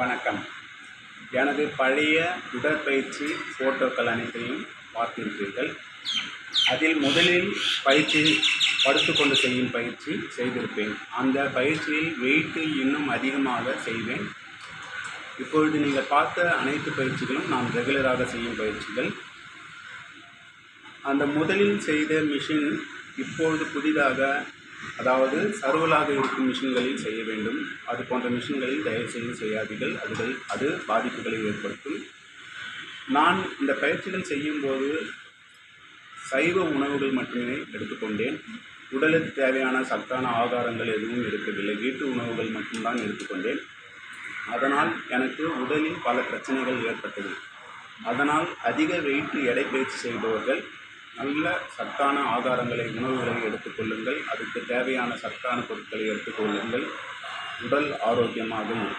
வணக்கம். எனது பழைய உடற்பயிற்சி ஃபோட்டோக்கள் அனைத்தையும் பார்த்திருக்கீர்கள் அதில் முதலில் பயிற்சி படுத்துக்கொண்டு செய்யும் பயிற்சி செய்திருப்பேன். அந்த பயிற்சியில் வெயிட்டு இன்னும் அதிகமாக செய்வேன். இப்பொழுது நீங்கள் பார்த்த அனைத்து பயிற்சிகளும் நான் ரெகுலராக செய்யும் பயிற்சிகள். அந்த முதலில் செய்த மிஷின் இப்பொழுது புதிதாக அதாவது சர்வலாக இருக்கும் மிஷின்களில் செய்ய வேண்டும். அது போன்ற மிஷின்களில் தயவுசெய்து செய்யாதீர்கள். அதுகள் அது பாதிப்புகளை ஏற்படுத்தும். நான் இந்த பயிற்சிகள் செய்யும்போது சைவ உணவுகள் மட்டுமே எடுத்துக்கொண்டேன். உடலுக்கு தேவையான சத்தான ஆகாரங்கள் எதுவும் இருக்கவில்லை வீட்டு உணவுகள் மட்டும்தான் எடுத்துக்கொண்டேன். அதனால் எனக்கு உடலில் பல பிரச்சனைகள் ஏற்பட்டது. அதனால் அதிக வெயிட் எடை பயிற்சி செய்பவர்கள் நல்ல சத்தான ஆகாரங்களை உணவுகளை எடுத்துக்கொள்ளுங்கள் அதுக்கு தேவையான சத்தான பொருட்களை எடுத்துக்கொள்ளுங்கள் உடல் ஆரோக்கியமாக இருக்கும்.